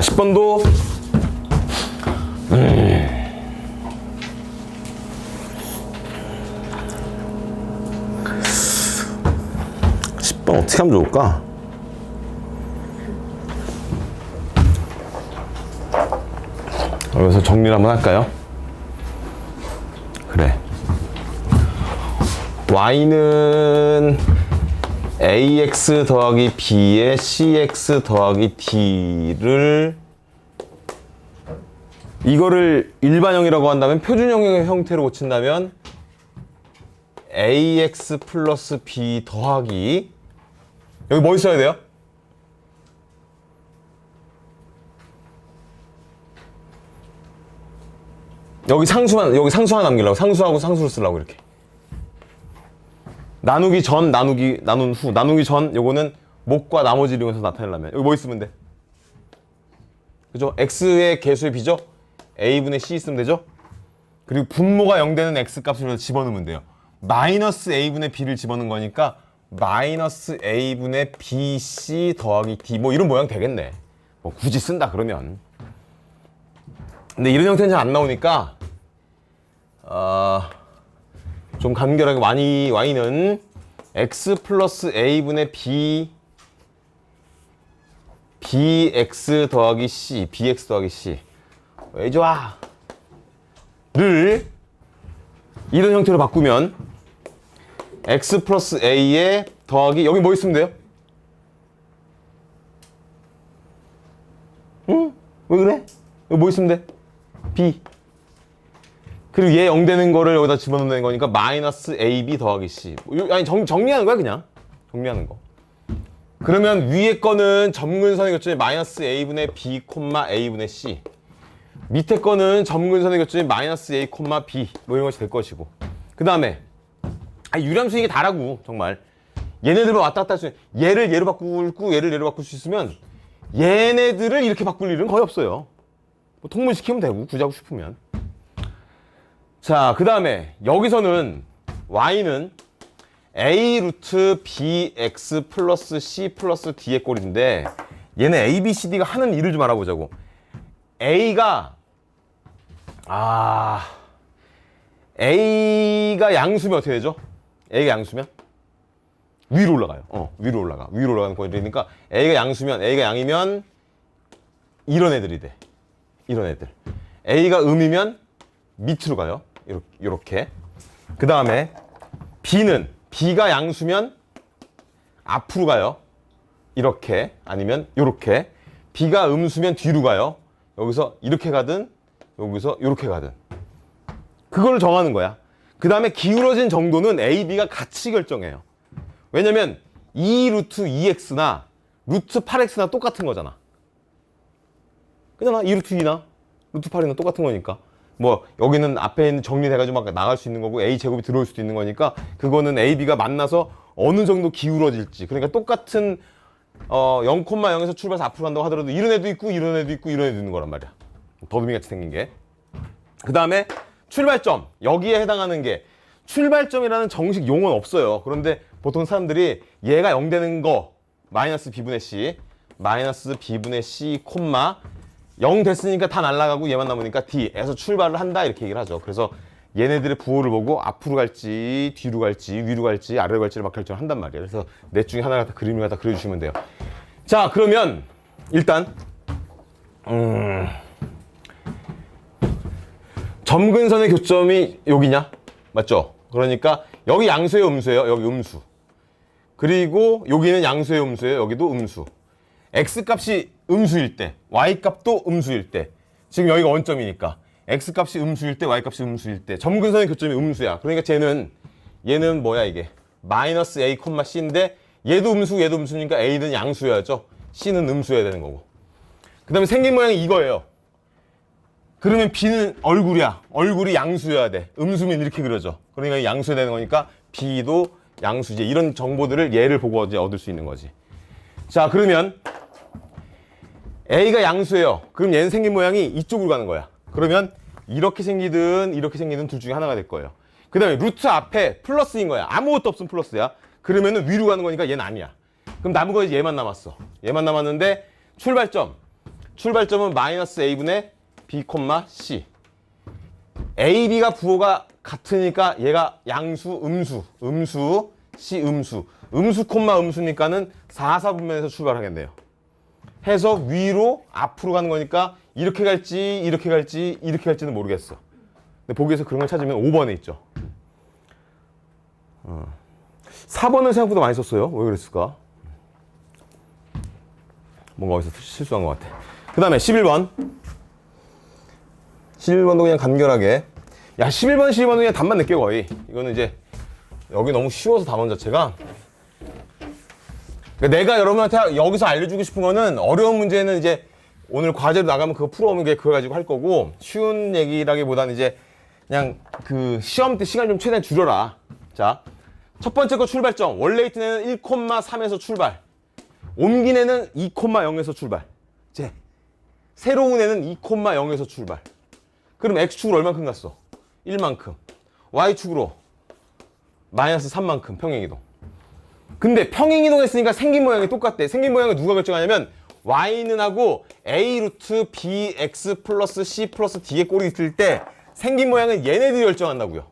자, 10번도 음. 10번 어떻게 하면 좋을까? 여기서 정리를 한번 할까요? 그래. y는 ax 더하기 b에 cx 더하기 d를 이거를 일반형이라고 한다면 표준형의 형태로 고친다면 ax 플러스 b 더하기 여기 뭐 있어야 돼요? 여기 상수만 여기 상수 하나 남기려고 상수하고 상수를 쓰려고 이렇게 나누기 전 나누기 나눈 후 나누기 전 요거는 목과 나머지를 이용해서 나타내려면 여기 뭐 있으면 돼? 그죠? x의 개수의 b죠? a분의 c 있으면 되죠? 그리고 분모가 0 되는 x 값을 집어넣으면 돼요 마이너스 a분의 b를 집어넣은 거니까 마이너스 a분의 bc 더하기 d 뭐 이런 모양 되겠네 뭐 굳이 쓴다 그러면 근데 이런 형태는 잘 안 나오니까 어, 좀 간결하게 y, y는 x 플러스 a분의 b bx 더하기 c bx 더하기 c 왜 좋아? 를 이런 형태로 바꾸면 x 플러스 a에 더하기 여기 뭐 있으면 돼요? 응? 왜 그래? 여기 뭐 있으면 돼? b 그리고 얘 0 되는 거를 여기다 집어넣는 거니까 마이너스 ab 더하기 c. 요- 아니 정, 정리하는 거야 그냥? 정리하는 거. 그러면 위에 거는 점근선의 교점이 마이너스 a분의 b 콤마 a분의 c. 밑에 거는 점근선의 교점이 마이너스 a 콤마 b. 뭐 이런 것이 될 것이고. 그 다음에 아 유람수 이게 다라고 정말. 얘네들만 왔다 갔다 할 수 얘를 얘로 바꾸고 얘를 얘로 바꿀 수 있으면 얘네들을 이렇게 바꿀 일은 거의 없어요. 뭐 통문시키면 되고 굳이 하고 싶으면 자, 그 다음에 여기서는 y는 a 루트 bx 플러스 c 플러스 d의 꼴인데 얘는 a, b, c, d가 하는 일을 좀 알아보자고. a가 아 a가 양수면 어떻게 되죠? a가 양수면 위로 올라가요. 어, 위로 올라가. 위로 올라가는 꼴이니까 a가 양수면 a가 양이면 이런 애들이 돼. 이런 애들. a가 음이면 밑으로 가요. 이렇게. 이렇게. 그 다음에 B는 B가 양수면 앞으로 가요. 이렇게 아니면 이렇게. B가 음수면 뒤로 가요. 여기서 이렇게 가든 여기서 이렇게 가든. 그걸 정하는 거야. 그 다음에 기울어진 정도는 A, B가 같이 결정해요. 왜냐면 2 루트 2x나 루트 8x나 똑같은 거잖아. 그잖아. 2 루트 2나 루트 8이나 똑같은 거니까. 뭐 여기는 앞에 있는 정리돼가지고 막 나갈 수 있는 거고 a 제곱이 들어올 수도 있는 거니까 그거는 a, b가 만나서 어느 정도 기울어질지. 그러니까 똑같은 어 0,0에서 출발해서 앞으로 간다고 하더라도 이런 애도 있고 이런 애도 있고 이런 애도 있는 거란 말이야. 더듬이 같이 생긴 게. 그 다음에 출발점. 여기에 해당하는 게 출발점이라는 정식 용어는 없어요. 그런데 보통 사람들이 얘가 0 되는 거 마이너스 b분의 c 마이너스 b분의 c 콤마 0 됐으니까 다 날아가고 얘만 남으니까 D에서 출발을 한다 이렇게 얘기를 하죠. 그래서 얘네들의 부호를 보고 앞으로 갈지 뒤로 갈지 위로 갈지 아래로 갈지를 막 결정한단 말이에요. 그래서 넷 중에 하나를 갖다 그림을 갖다 그려주시면 돼요. 자 그러면 일단 음, 점근선의 교점이 여기냐 맞죠? 그러니까 여기 양수예요 음수예요 여기 음수 그리고 여기는 양수예요 음수예요 여기도 음수 x 값이 음수일 때, y 값도 음수일 때. 지금 여기가 원점이니까 x 값이 음수일 때, y 값이 음수일 때. 점근선의 교점이 음수야. 그러니까 쟤는 얘는 뭐야 이게? 마이너스 a, c인데 얘도 음수, 얘도 음수니까 a는 양수여야죠. c는 음수여야 되는 거고. 그다음에 생긴 모양이 이거예요. 그러면 b는 얼굴이야. 얼굴이 양수여야 돼. 음수면 이렇게 그려져. 그러니까 양수여야 되는 거니까 b도 양수지. 이런 정보들을 얘를 보고 얻을 수 있는 거지. 자, 그러면 A가 양수예요. 그럼 얘는 생긴 모양이 이쪽으로 가는 거야. 그러면 이렇게 생기든 이렇게 생기든 둘 중에 하나가 될 거예요. 그 다음에 루트 앞에 플러스인 거야. 아무것도 없으면 플러스야. 그러면은 위로 가는 거니까 얘는 아니야. 그럼 남은 거 얘만 남았어. 얘만 남았는데 출발점. 출발점은 마이너스 a분의 b, c. a, b가 부호가 같으니까 얘가 양수, 음수, 음수, c, 음수. 음수, 콤마 음수니까는 4, 4분면에서 출발하겠네요. 해서 위로 앞으로 가는 거니까 이렇게 갈지 이렇게 갈지 이렇게 갈지는 모르겠어. 근데 보기에서 그런 걸 찾으면 5번에 있죠. 어. 4번은 생각보다 많이 썼어요. 왜 그랬을까? 뭔가 어디서 실수한 것 같아. 그 다음에 11번. 11번도 그냥 간결하게. 야, 11번, 12번은 그냥 답만 낼게 거의. 이거는 이제 여기 너무 쉬워서 답원 자체가. 그러니까 내가 여러분한테 여기서 알려주고 싶은 거는 어려운 문제는 이제 오늘 과제로 나가면 그거 풀어오면 그게 그거 가지고 할 거고 쉬운 얘기라기보다는 이제 그냥 그 시험 때 시간 좀 최대한 줄여라. 자, 첫 번째 거 출발점. 애는 1,3에서 출발. 옮긴 애는 2,0에서 출발. 제 새로운 애는 2,0에서 출발. 그럼 x축으로 얼만큼 갔어? 1만큼. y축으로 마이너스 3만큼 평행이동. 근데 평행 이동 했으니까 생긴 모양이 똑같대. 생긴 모양을 누가 결정하냐면 y는 하고 a 루트 bx 플러스 c 플러스 d의 꼴이 있을 때 생긴 모양은 얘네들이 결정한다고요.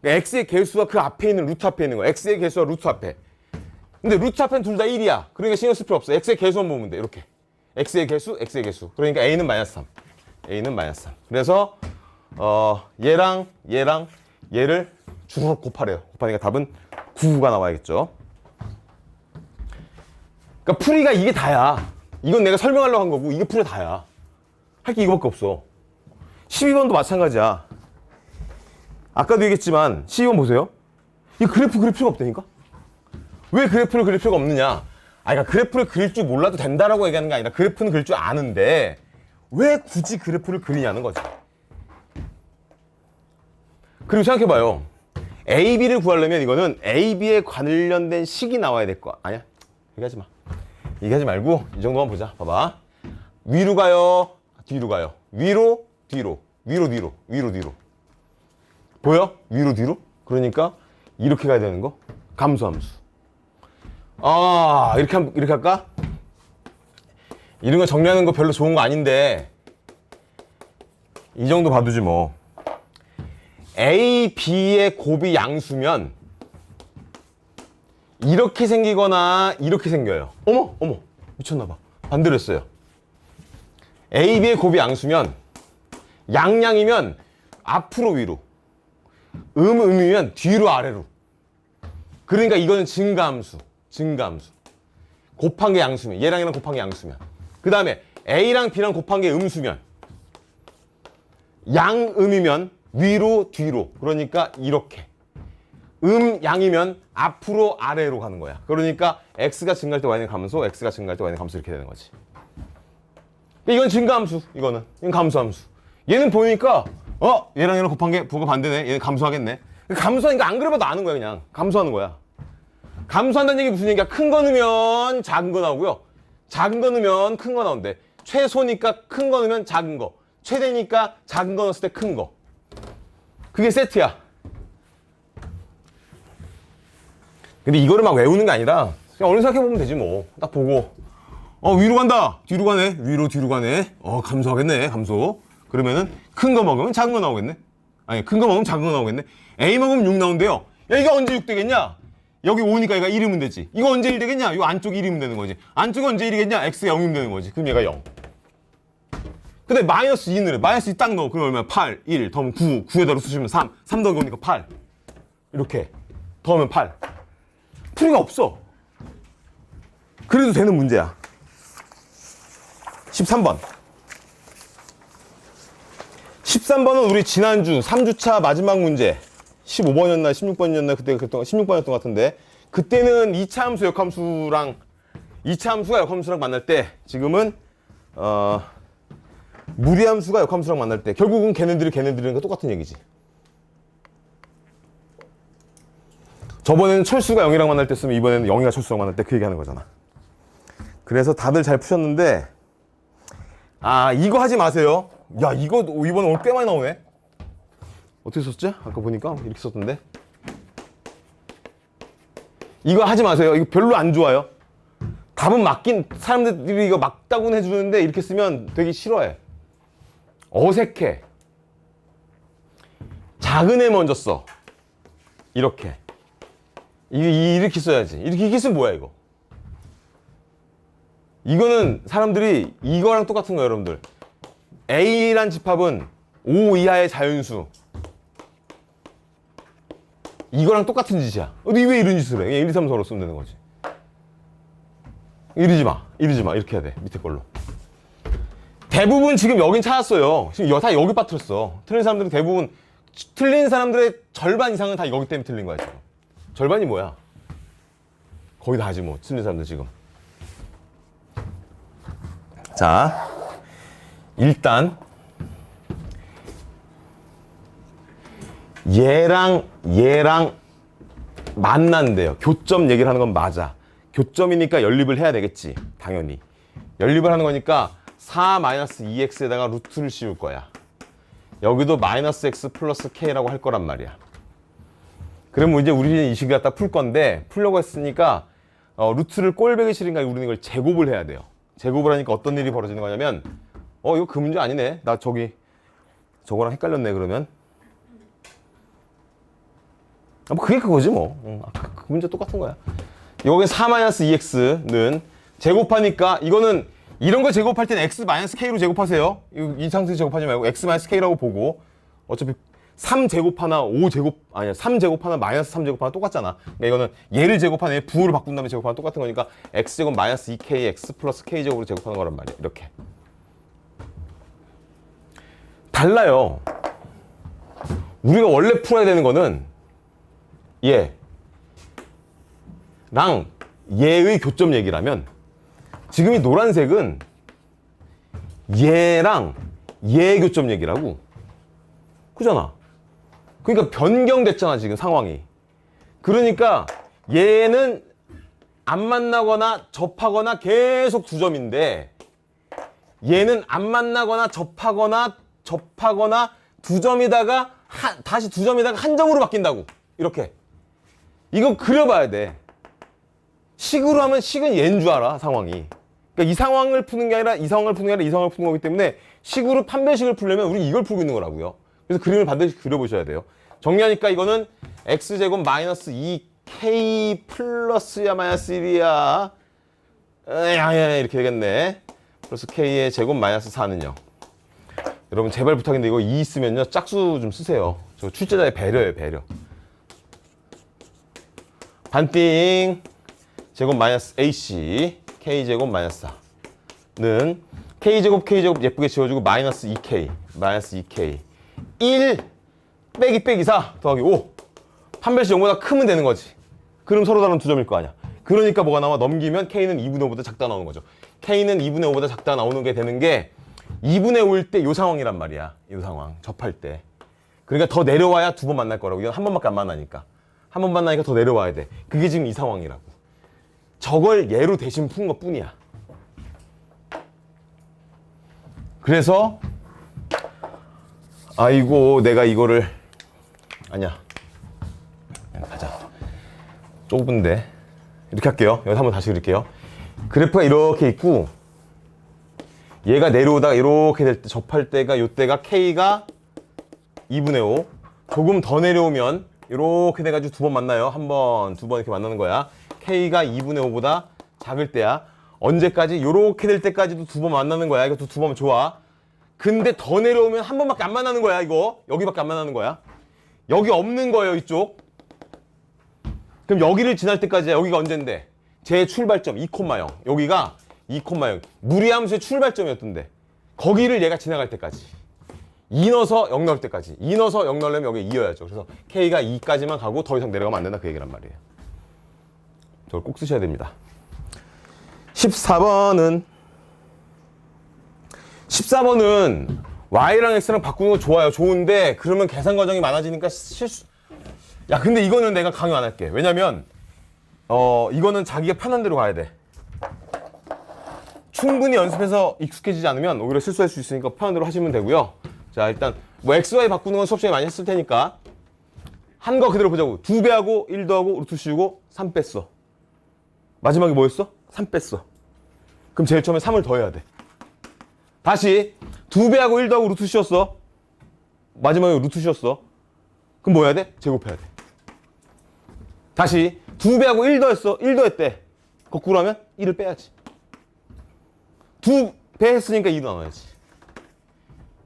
그러니까 x의 개수와 그 앞에 있는 루트 앞에 있는 거. x의 개수와 루트 앞에. 근데 루트 앞에는 둘다 1이야. 그러니까 신경 쓸 필요 없어. x의 개수만 보면 돼. 이렇게. x의 개수, x의 개수. 그러니까 a는 마이너스 3. a는 마이너스 3. 그래서 어 얘랑 얘랑 얘를 주로 곱하래요. 곱하니까 답은 9가 나와야겠죠. 그러니까 풀이가 이게 다야. 이건 내가 설명하려고 한 거고 이게 풀이 다야. 할 게 이거밖에 없어. 12번도 마찬가지야. 아까도 얘기했지만 12번 보세요. 이 그래프 그릴 필요가 없다니까? 왜 그래프를 그릴 필요가 없느냐? 아, 그러니까 그래프를 그릴 줄 몰라도 된다라고 얘기하는 게 아니라 그래프는 그릴 줄 아는데 왜 굳이 그래프를 그리냐는 거지. 그리고 생각해봐요. AB를 구하려면 이거는 AB에 관련된 식이 나와야 될 거 아니야? 얘기하지 마. 얘기하지 말고 이 정도만 보자. 봐봐. 위로 가요. 뒤로 가요. 위로 뒤로 위로 뒤로 위로 뒤로. 보여? 위로 뒤로? 그러니까 이렇게 가야 되는 거. 감수함수. 아 이렇게 한- 이렇게 할까? 이런 거 정리하는 거 별로 좋은 거 아닌데 이 정도 봐두지 뭐. A, B의 곱이 양수면 이렇게 생기거나 이렇게 생겨요. 어머, 어머, 미쳤나봐. 반대로 했어요. A, B의 곱이 양수면 양양이면 앞으로 위로, 음, 음이면 뒤로 아래로. 그러니까 이거는 증가함수, 증가함수. 곱한 게 양수면, 얘랑 얘랑 곱한 게 양수면. 그 다음에 A랑 B랑 곱한 게 음수면 양음이면 위로 뒤로. 그러니까 이렇게. 음 양이면 앞으로 아래로 가는 거야. 그러니까 x가 증가할 때 y는 감소 x가 증가할 때 y는 감소 이렇게 되는 거지. 이건 증가함수 이거는. 이건 감소함수. 얘는 보니까 어 얘랑 얘랑 곱한 게 부가 반대네. 얘는 감소하겠네. 감소하니까 안 그래봐도 아는 거야 그냥. 감소하는 거야. 감소한다는 얘기 무슨 얘기야? 큰 거 넣으면 작은 거 나오고요. 작은 거 넣으면 큰 거 나온대. 최소니까 큰 거 넣으면 작은 거. 최대니까 작은 거 넣었을 때 큰거 그게 세트야. 근데 이거를 막 외우는 게 아니라 그냥 얼른 생각해 보면 되지 뭐. 딱 보고 어 위로 간다. 뒤로 가네. 위로 뒤로 가네. 어 감소하겠네. 감소. 그러면은 큰 거 먹으면 작은 거 나오겠네. 아니 큰 거 먹으면 작은 거 나오겠네. A 먹으면 6 나온대요. 야 이게 언제 6 되겠냐? 여기 5니까 얘가 1이면 되지. 이거 언제 1 되겠냐? 이 안쪽 1이면 되는 거지. 안쪽 언제 1이겠냐? X가 0이면 되는 거지. 그럼 얘가 0. 근데 마이너스 2는 해. 마이너스 2 딱 넣어. 그럼 얼마야? 8, 1, 더하면 9, 9에다 쓰시면 3, 3 더하기 오니까 8. 이렇게. 더하면 8. 풀이가 없어. 그래도 되는 문제야. 13번. 13번은 우리 지난주 3주차 마지막 문제. 15번이었나 16번이었나 그때 그랬던 16번이었던 것 같은데 그때는 2차 함수 역함수랑 2차 함수가 역함수랑 만날 때 지금은 어 무리함수가 역함수랑 만날 때 결국은 걔네들이 걔네들이랑 거 똑같은 얘기지. 저번에는 철수가 0이랑 만날 때 쓰면 이번에는 0이가 철수랑 만날 때 그 얘기하는 거잖아. 그래서 다들 잘 푸셨는데 아 이거 하지 마세요. 야 이거 이번에 오늘 꽤 많이 나오네. 어떻게 썼지? 아까 보니까 이렇게 썼던데. 이거 하지 마세요. 이거 별로 안 좋아요. 답은 맞긴 사람들이 이거 맞다고는 해주는데 이렇게 쓰면 되게 싫어해. 어색해. 작은 애 먼저 써. 이렇게. 이 이렇게 써야지. 이렇게 이렇게 쓰면 뭐야 이거? 이거는 사람들이 이거랑 똑같은 거예요, 여러분들. A란 집합은 5 이하의 자연수. 이거랑 똑같은 짓이야. 근데 왜 이런 짓을 해? 그냥 1, 2, 3, 4로 쓰면 되는 거지. 이러지 마. 이러지 마. 이렇게 해야 돼. 밑에 걸로. 대부분 지금 여긴 찾았어요. 지금 여- 다 여기 빠뜨렸어. 틀린 사람들은 대부분 틀린 사람들의 절반 이상은 다 여기 때문에 틀린 거야 지금. 절반이 뭐야? 거의 다 하지 뭐 틀린 사람들 지금. 자, 일단 얘랑 얘랑 만난대요. 교점 얘기를 하는 건 맞아. 교점이니까 연립을 해야 되겠지. 당연히. 연립을 하는 거니까 4-2x에다가 루트를 씌울 거야. 여기도 마이너스 x 플러스 k라고 할 거란 말이야. 그러면 이제 우리는 이 식을 갖다 풀 건데 풀려고 했으니까 어, 루트를 꼴배기 싫으니까 우리는 이걸 제곱을 해야 돼요. 제곱을 하니까 어떤 일이 벌어지는 거냐면 어 이거 그 문제 아니네. 나 저기 저거랑 헷갈렸네 그러면 아, 뭐 그게 그거지 뭐. 응, 아, 그, 그 문제 똑같은 거야. 여기 4-2x는 제곱하니까 이거는 이런 거 제곱할 때는 x-k로 제곱하세요. 이, 이 상태 제곱하지 말고 x-k라고 보고 어차피 3 제곱하나 5 제곱 아니야 3 제곱하나 마이너스 3 제곱하나 똑같잖아. 그러니까 이거는 얘를 제곱하는 얘 부호를 바꾼 다음에 제곱하면 똑같은 거니까 x제곱 마이너스 2k x 플러스 k제곱으로 제곱하는 거란 말이야. 이렇게. 달라요. 우리가 원래 풀어야 되는 거는 얘랑 얘의 교점 얘기라면 지금 이 노란색은 얘랑 얘의 교점 얘기라고. 그잖아. 그러니까 변경됐잖아 지금 상황이. 그러니까 얘는 안 만나거나 접하거나 계속 두 점인데 얘는 안 만나거나 접하거나 접하거나 두 점이다가 한- 다시 두 점이다가 한 점으로 바뀐다고. 이렇게. 이거 그려봐야 돼. 식으로 하면 식은 얘인 줄 알아 상황이 그러니까 이 상황을 푸는 게 아니라 이 상황을 푸는 게 아니라 이 상황을 푸는 거기 때문에 식으로 판별식을 풀려면 우리 이걸 풀고 있는 거라고요. 그래서 그림을 반드시 그려보셔야 돼요. 정리하니까 이거는 x제곱 마이너스 2k 플러스야 마이너스 1이야. 야야 이렇게 되겠네. 플러스 k의 제곱 마이너스 4는요. 여러분 제발 부탁인데 이거 2 있으면요. 짝수 좀 쓰세요. 저 출제자의 배려예요 배려. 반띵. 제곱 마이너스 AC K제곱 마이너스 4는 K제곱 K제곱 예쁘게 지워주고 마이너스 2K 마이너스 2K 1 빼기 빼기 4 더하기 5 판별식 0보다 크면 되는 거지. 그럼 서로 다른 두 점일 거 아니야. 그러니까 뭐가 나와? 넘기면 K는 2분의 5보다 작다 나오는 거죠. K는 2분의 5보다 작다 나오는 게 되는 게 2분의 5일 때 요 상황이란 말이야. 요 상황. 접할 때. 그러니까 더 내려와야 두 번 만날 거라고. 이건 한 번밖에 안 만나니까. 한 번 만나니까 더 내려와야 돼. 그게 지금 이 상황이라고 저걸 예로 대신 푼 것 뿐이야. 그래서 아이고 내가 이거를 아니야. 그냥 가자. 좁은데. 이렇게 할게요. 여기서 한번 다시 그릴게요. 그래프가 이렇게 있고 얘가 내려오다가 이렇게 될 때 접할 때가 요때가 K가 2분의 5 조금 더 내려오면 이렇게 돼가지고 두 번 만나요. 한 번 두 번 이렇게 만나는 거야 K가 2분의 5보다 작을 때야. 언제까지? 이렇게 될 때까지도 두 번 만나는 거야. 이것도 두 번 좋아. 근데 더 내려오면 한 번밖에 안 만나는 거야 이거. 여기밖에 안 만나는 거야. 여기 없는 거예요 이쪽. 그럼 여기를 지날 때까지야. 여기가 언젠데? 제 출발점 2,0 여기가 2,0 무리함수의 출발점이었던데. 거기를 얘가 지나갈 때까지. 2 넣어서 0 넣을 때까지. 2 넣어서 0 넣으려면 여기 2여야죠. 그래서 K가 2까지만 가고 더 이상 내려가면 안 된다 그 얘기란 말이에요 저걸 꼭 쓰셔야 됩니다. 14번은 14번은 y랑 x랑 바꾸는 거 좋아요. 좋은데 그러면 계산 과정이 많아지니까 실수. 야 근데 이거는 내가 강요 안 할게. 왜냐면 어 이거는 자기가 편한 대로 가야 돼. 충분히 연습해서 익숙해지지 않으면 오히려 실수할 수 있으니까 편한 대로 하시면 되고요. 자 일단 뭐 x, y 바꾸는 건 수업 시간에 많이 했을 테니까 한 거 그대로 보자고. 2배하고 1 더하고 루트 씌우고 3 뺐어 마지막에 뭐였어? 3 뺐어 그럼 제일 처음에 3을 더해야 돼. 다시 2배하고 1 더하고 루트 씌웠어. 마지막에 루트 씌웠어. 그럼 뭐 해야 돼? 제곱해야 돼. 다시 2배하고 1 더했어. 1 더했대. 거꾸로 하면 1을 빼야지. 2배 했으니까 2도 나눠야지.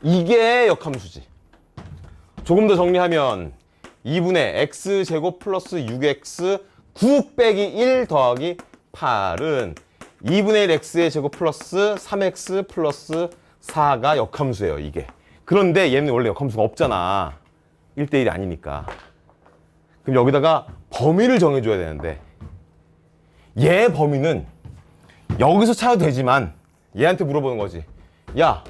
이게 역함수지. 조금 더 정리하면 2분의 x제곱 플러스 6x 9 빼기 1 더하기 8은 2분의 1 x의 제곱 플러스 3x 플러스 4가 역함수예요 이게. 그런데 얘는 원래 역함수가 없잖아. 1대1이 아니니까. 그럼 여기다가 범위를 정해줘야 되는데 얘 범위는 여기서 찾아도 되지만 얘한테 물어보는 거지. 야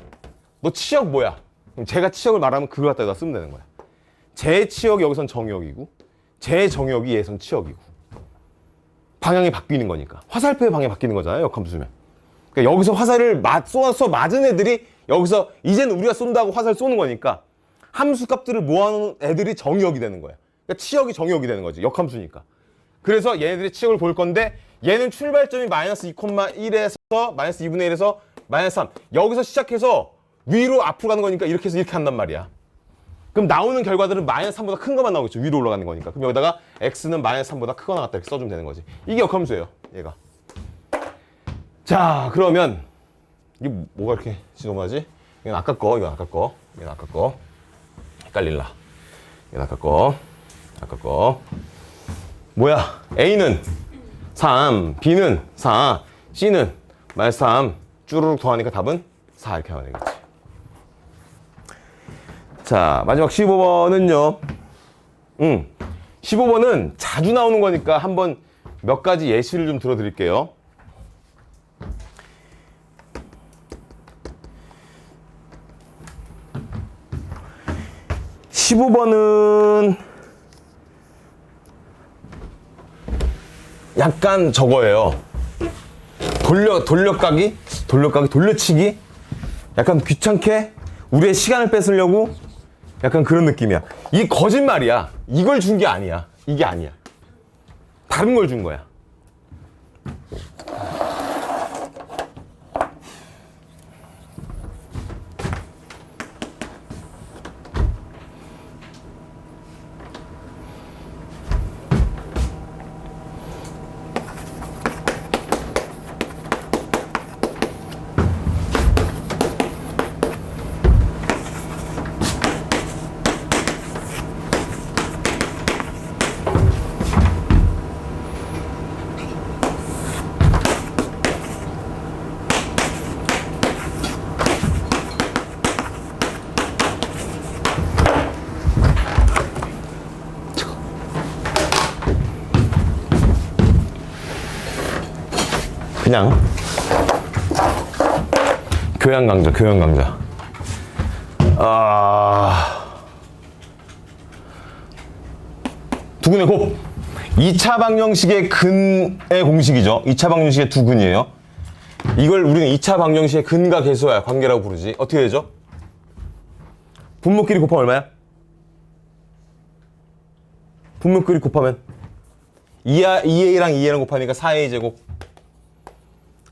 너 치역 뭐야? 그럼 제가 치역을 말하면 그거 갖다가 쓰면 되는 거야. 제 치역이 여기선 정역이고 제 정역이 얘선 치역이고 방향이 바뀌는 거니까. 화살표의 방향이 바뀌는 거잖아요 역함 수면. 그러니까 여기서 화살을 맞, 쏘아서 맞은 애들이 여기서 이제는 우리가 쏜다고 화살 쏘는 거니까 함수 값들을 모아놓은 애들이 정역이 되는 거야 그러니까 치역이 정역이 되는 거지 역함수니까. 그래서 얘네들이 치역을 볼 건데 얘는 출발점이 마이너스 2,1에서 마이너스 2분의 1에서 마이너스 3 여기서 시작해서 위로 앞으로 가는 거니까 이렇게 해서 이렇게 한단 말이야 그럼 나오는 결과들은 마이너스 3보다 큰 것만 나오겠죠. 위로 올라가는 거니까. 그럼 여기다가 x는 마이너스 3보다 크거나 같다 이렇게 써주면 되는 거지. 이게 역함수예요. 얘가. 자, 그러면 이게 뭐가 이렇게 지저분하지? 이건 아까 거, 이건 아까 거, 이건 아까 거. 헷갈릴라. 이건 아까 거, 아까 거. 뭐야? a는 3, b는 4, c는 마이너스 3. 쭈루룩 더하니까 답은 4 이렇게 하면 되겠지. 자, 마지막 15번은요. 음. 15번은 자주 나오는 거니까 한번 몇 가지 예시를 좀 들어드릴게요. 십오 번은 약간 저거예요. 돌려 돌려가기, 돌려가기, 돌려치기. 약간 귀찮게 우리의 시간을 뺏으려고 약간 그런 느낌이야. 이 거짓말이야. 이걸 준 게 아니야. 이게 아니야. 다른 걸 준 거야. 그냥 교양 강좌, 교양 강좌. 아 두근의 곱. 2차 방정식의 근의 공식이죠. 2차 방정식의 두 근이에요. 이걸 우리는 2차 방정식의 근과 계수와 관계라고 부르지. 어떻게 되죠? 분모끼리 곱하면 얼마야? 분모끼리 곱하면 2A, 2A랑 2A랑 곱하니까 4A 제곱.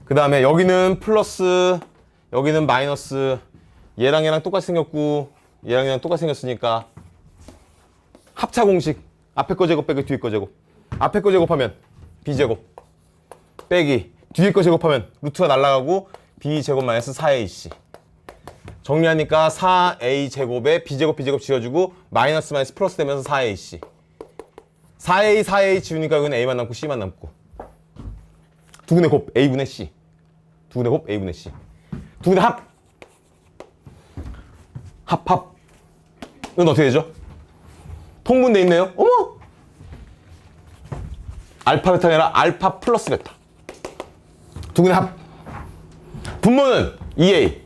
그 다음에 여기는 플러스, 여기는 마이너스. 얘랑 얘랑 똑같이 생겼고, 얘랑 얘랑 똑같이 생겼으니까 합차 공식. 앞에 거 제곱 빼기 뒤에 거 제곱. 앞에 거 제곱하면 B제곱. 빼기. 뒤에 거 제곱하면 루트가 날아가고 B제곱 마이너스 4AC. 정리하니까 4A 제곱에 B제곱 B제곱 지워주고 마이너스 마이너스 플러스 되면서 4AC. 4A 4A 지우니까 여기는 A만 남고 C만 남고. 두근의 곱 A분의 C. 두근의 곱 A분의 C. 두근의 합. 합, 합. 이건 어떻게 되죠? 통분돼 있네요. 어머! 알파 베타가 아니라 알파 플러스 베타. 두근의 합. 분모는 2A.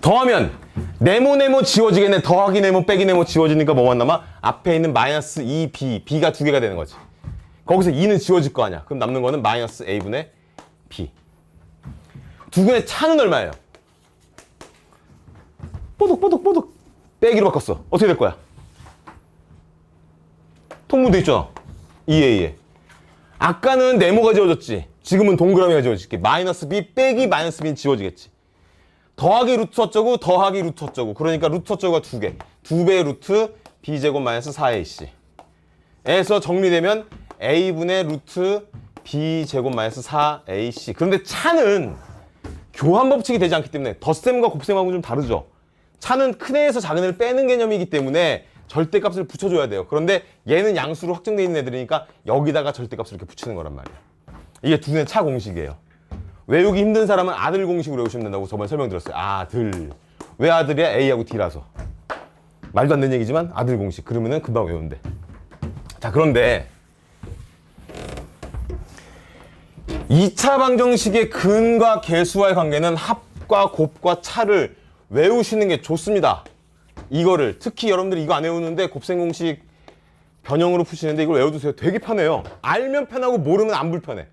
더하면 네모 네모 지워지겠네. 더하기 네모 빼기 네모 지워지니까 뭐만 남아? 앞에 있는 마이너스 2B. B가 두 개가 되는 거지. 거기서 2는 지워질 거 아니야. 그럼 남는 거는 마이너스 A분의 B. 두 근의 차는 얼마예요? 뽀득 뽀득 뽀득 빼기로 바꿨어. 어떻게 될 거야? 통분돼 있잖아. 2A에. 아까는 네모가 지워졌지. 지금은 동그라미가 지워질게. 마이너스 b 빼기 마이너스 b는 지워지겠지. 더하기 루트 어쩌고 더하기 루트 어쩌고. 그러니까 루트 어쩌고가 두 개. 두 배의 루트 b제곱 마이너스 4ac. 에서 정리되면 a분의 루트 b제곱 마이너스 4ac. 그런데 차는 교환 법칙이 되지 않기 때문에 덧셈과 곱셈하고는 좀 다르죠. 차는 큰 애에서 작은 애를 빼는 개념이기 때문에 절대값을 붙여줘야 돼요. 그런데 얘는 양수로 확정되어 있는 애들이니까 여기다가 절대값을 이렇게 붙이는 거란 말이야. 이게 두뇌 차 공식이에요. 외우기 힘든 사람은 아들 공식으로 외우시면 된다고 저번에 설명드렸어요. 아들. 왜 아들이야? A하고 D라서. 말도 안 되는 얘기지만 아들 공식. 그러면은 금방 외운대. 자, 그런데 2차 방정식의 근과 개수와의 관계는 합과 곱과 차를 외우시는 게 좋습니다. 이거를 특히 여러분들이 이거 안 외우는데 곱셈 공식 변형으로 푸시는데 이걸 외워두세요. 되게 편해요. 알면 편하고 모르면 안 불편해.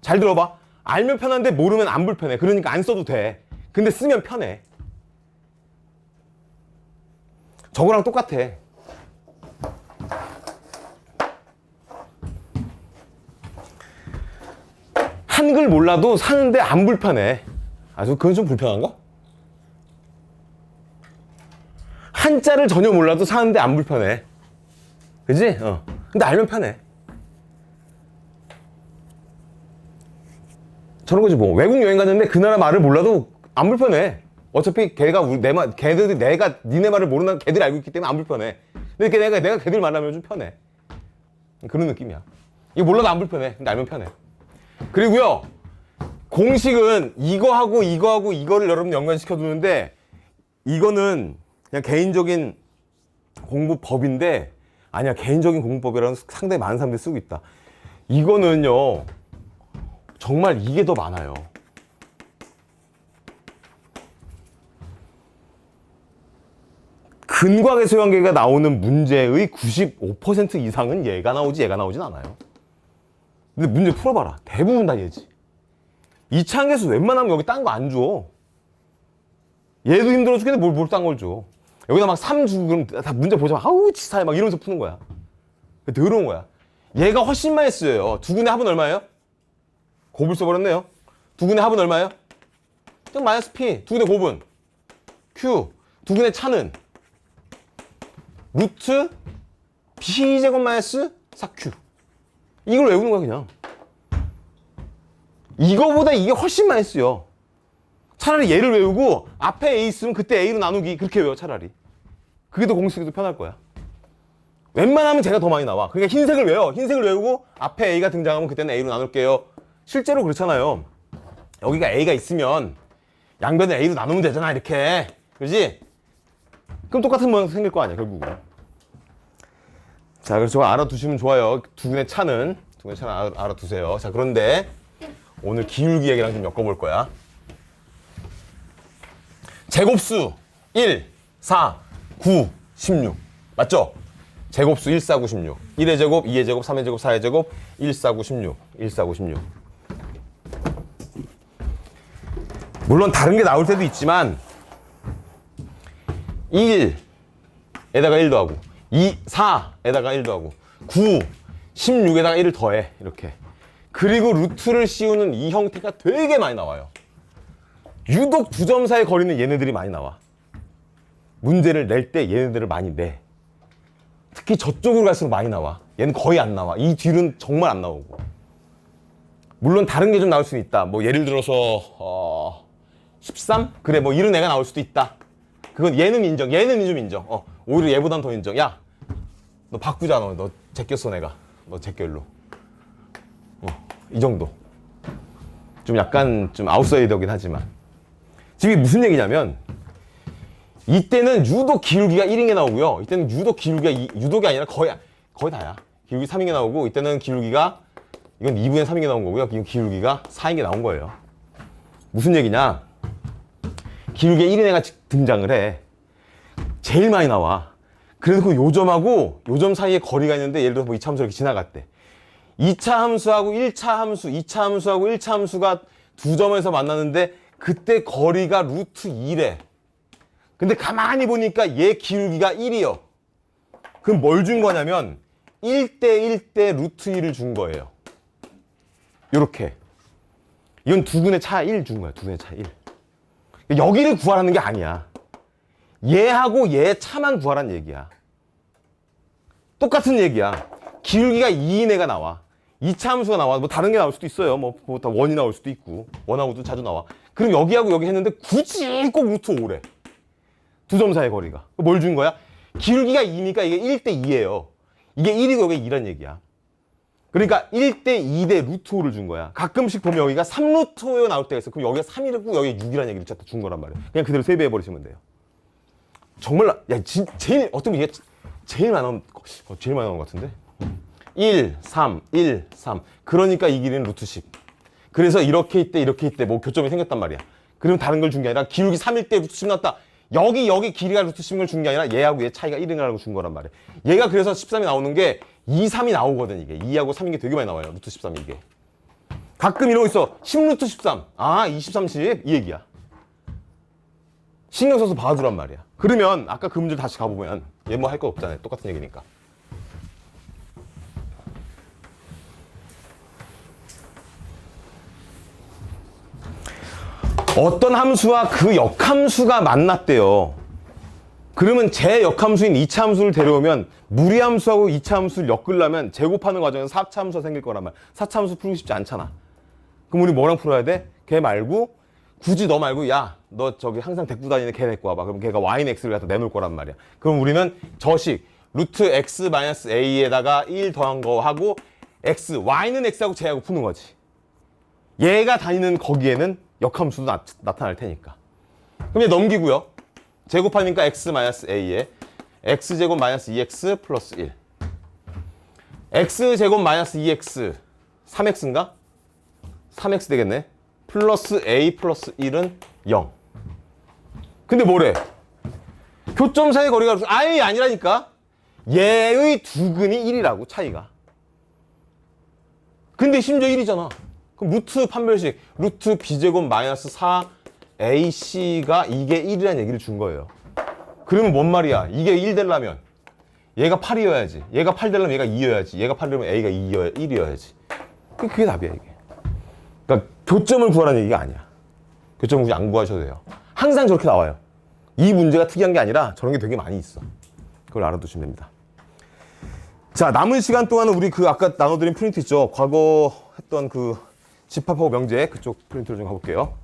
잘 들어봐. 알면 편한데 모르면 안 불편해. 그러니까 안 써도 돼. 근데 쓰면 편해. 저거랑 똑같아. 한글 몰라도 사는데 안 불편해. 아주 그건 좀 불편한가? 한자를 전혀 몰라도 사는데 안 불편해. 그지? 어. 근데 알면 편해. 저런 거지 뭐. 외국 여행 갔는데 그 나라 말을 몰라도 안 불편해. 어차피 걔가 우리 내 말, 걔들이 내가 니네 말을 모르는 걔들이 알고 있기 때문에 안 불편해. 근데 걔 내가 내가 걔들 말하면 좀 편해. 그런 느낌이야. 이거 몰라도 안 불편해. 근데 알면 편해. 그리고요. 공식은 이거하고 이거하고 이거를 여러분 연관시켜 두는데 이거는 그냥 개인적인 공부법인데 아니야 개인적인 공부법이라는 상당히 많은 사람들이 쓰고 있다. 이거는요 정말 이게 더 많아요. 근과계수 관계가 나오는 문제의 95% 이상은 얘가 나오지 얘가 나오진 않아요. 근데 문제 풀어봐라. 대부분 다 얘지. 이창계수 웬만하면 여기 딴 거 안 줘. 얘도 힘들어 죽겠는데 뭘, 뭘 딴 걸 줘. 여기다 막 3 주고 그럼 다 문제 보자마 아우 치사해 막 이러면서 푸는 거야. 더러운 거야. 얘가 훨씬 많이 쓰여요. 두 군의 합은 얼마예요? 곱을 써버렸네요. 두 군의 합은 얼마예요? 좀 마이너스 P. 두 군의 곱은 Q. 두 군의 차는 루트 B제곱 마이너스 4Q. 이걸 외우는 거야 그냥. 이거보다 이게 훨씬 많이 쓰여. 차라리 얘를 외우고 앞에 A 있으면 그때 A로 나누기 그렇게 외워 차라리. 그게 더 공식이 더 편할 거야. 웬만하면 제가 더 많이 나와. 그러니까 흰색을 외워. 흰색을 외우고 앞에 A가 등장하면 그때는 A로 나눌게요. 실제로 그렇잖아요. 여기가 A가 있으면 양변을 A로 나누면 되잖아 이렇게. 그지? 그럼 똑같은 모양 생길 거 아니야 결국은. 자 그래서 알아두시면 좋아요. 두 분의 차는 두 분의 차는 알아, 알아두세요. 자 그런데 오늘 기울기 얘기랑 좀 엮어볼 거야. 제곱수 1, 4, 9, 16 맞죠? 제곱수 1, 4, 9, 16 1의 제곱, 2의 제곱, 3의 제곱, 4의 제곱 1, 4, 9, 16 1, 4, 9, 16 물론 다른 게 나올 때도 있지만 1에다가 1 더하고 2, 4에다가 1 더하고 9, 16에다가 1을 더해 이렇게. 그리고 루트를 씌우는 이 형태가 되게 많이 나와요. 유독 두 점 사이 거리는 얘네들이 많이 나와. 문제를 낼 때 얘네들을 많이 내. 특히 저쪽으로 갈수록 많이 나와. 얘는 거의 안 나와. 이 뒤는 정말 안 나오고. 물론 다른 게 좀 나올 수는 있다. 뭐 예를 들어서 어, 13? 그래 뭐 이런 애가 나올 수도 있다. 그건 얘는 인정. 얘는 좀 인정. 어, 오히려 얘보단 더 인정. 야 너 바꾸자 너, 너 제꼈어 내가 너 제껴 일로 어, 이 정도 좀 약간 좀 아웃사이더긴 하지만 지금 이게 무슨 얘기냐면 이때는 유독 기울기가 1인 게 나오고요. 이때는 유독 기울기가 이- 유독이 아니라 거의 거의 다야. 기울기 3인 게 나오고 이때는 기울기가 이건 2분의 3인 게 나온 거고요. 이건 기울기가 4인 게 나온 거예요. 무슨 얘기냐? 기울기에 1인 애가 등장을 해. 제일 많이 나와. 그래서 그 요점하고 요점 사이에 거리가 있는데 예를 들어서 뭐 2차 함수 이렇게 지나갔대. 2차 함수하고 1차 함수, 2차 함수하고 1차 함수가 두 점에서 만났는데 그때 거리가 루트 2래. 근데 가만히 보니까 얘 기울기가 1이요. 그럼 뭘 준 거냐면 1대 1대 루트 2를 준 거예요. 요렇게. 이건 두근의 차 1 준 거야. 두근의 차 1. 여기를 구하라는 게 아니야. 얘하고 얘 차만 구하라는 얘기야. 똑같은 얘기야. 기울기가 2인 애가 나와. 2차 함수가 나와. 뭐 다른 게 나올 수도 있어요. 뭐, 뭐다 원이 나올 수도 있고. 원하고도 자주 나와. 그럼 여기하고 여기 했는데 굳이 꼭 루트 5래. 두 점 사이의 거리가. 뭘 준 거야? 기울기가 2니까 이게 1대 2예요. 이게 1이고 이게 2란 얘기야. 그러니까 1대 2대 루트 5를 준 거야. 가끔씩 보면 여기가 3루트 5가 나올 때가 있어. 그럼 여기가 3이고 여기 6이라는 얘기를 준 거란 말이야. 그냥 그대로 세배해 버리시면 돼요. 정말 나- 야 진, 제일 어떤 이게 제일 많이 나온 어, 제일 많이 나온 것 같은데? 1, 3, 1, 3 그러니까 이 길이는 루트 10 그래서 이렇게 있대 이렇게 있대 뭐 교점이 생겼단 말이야. 그럼 다른 걸 준 게 아니라 기울기 3일 때 루트 10 나왔다. 여기 여기 길이가 루트 10을 준 게 아니라 얘하고 얘 차이가 1이라고 준 거란 말이야. 얘가 그래서 13이 나오는 게 2, 3이 나오거든 이게. 2하고 3인 게 되게 많이 나와요 루트 13이 이게. 가끔 이러고 있어. 10루트 13 아, 20, 30이 얘기야 신경 써서 봐주란 말이야. 그러면 아까 그 문제 다시 가보면 얘 뭐 할 거 없잖아요. 똑같은 얘기니까. 어떤 함수와 그 역함수가 만났대요. 그러면 제 역함수인 2차 함수를 데려오면 무리함수하고 2차 함수를 엮으려면 제곱하는 과정에서 4차 함수가 생길 거란 말이야. 4차 함수 풀기 쉽지 않잖아. 그럼 우리 뭐랑 풀어야 돼? 걔 말고 굳이 너 말고 야 너 저기 항상 데리고 다니는 걔 데리고 와봐. 그럼 걔가 y는 x를 갖다 내놓을 거란 말이야. 그럼 우리는 저식 루트 x 마이너스 a에다가 1 더한 거 하고 x y는 x하고 제하고 푸는 거지. 얘가 다니는 거기에는 역함수도 나, 나타날 테니까. 그럼 얘 넘기고요. 제곱하니까 x 마이너스 a에 x제곱 마이너스 2x 플러스 1 x제곱 마이너스 2x 3x인가? 3x 되겠네. 플러스 a 플러스 1은 0. 근데 뭐래? 교점 사이 거리가 아예 아니라니까. 얘의 두근이 1이라고 차이가. 근데 심지어 1이잖아. 그럼 루트 판별식 루트 b제곱 마이너스 4 ac가 이게 1이라는 얘기를 준 거예요. 그러면 뭔 말이야? 이게 1 되려면 얘가 8이어야지. 얘가 8 되려면 얘가 2여야지. 얘가 8 되려면 a가 2여, 1이어야지. 그게 답이야 이게. 교점을 구하라는 얘기가 아니야. 교점을 굳이 안 구하셔도 돼요. 항상 저렇게 나와요. 이 문제가 특이한 게 아니라 저런 게 되게 많이 있어. 그걸 알아두시면 됩니다. 자, 남은 시간 동안은 우리 그 아까 나눠드린 프린트 있죠? 과거 했던 그 집합하고 명제 그쪽 프린트를 좀 가볼게요.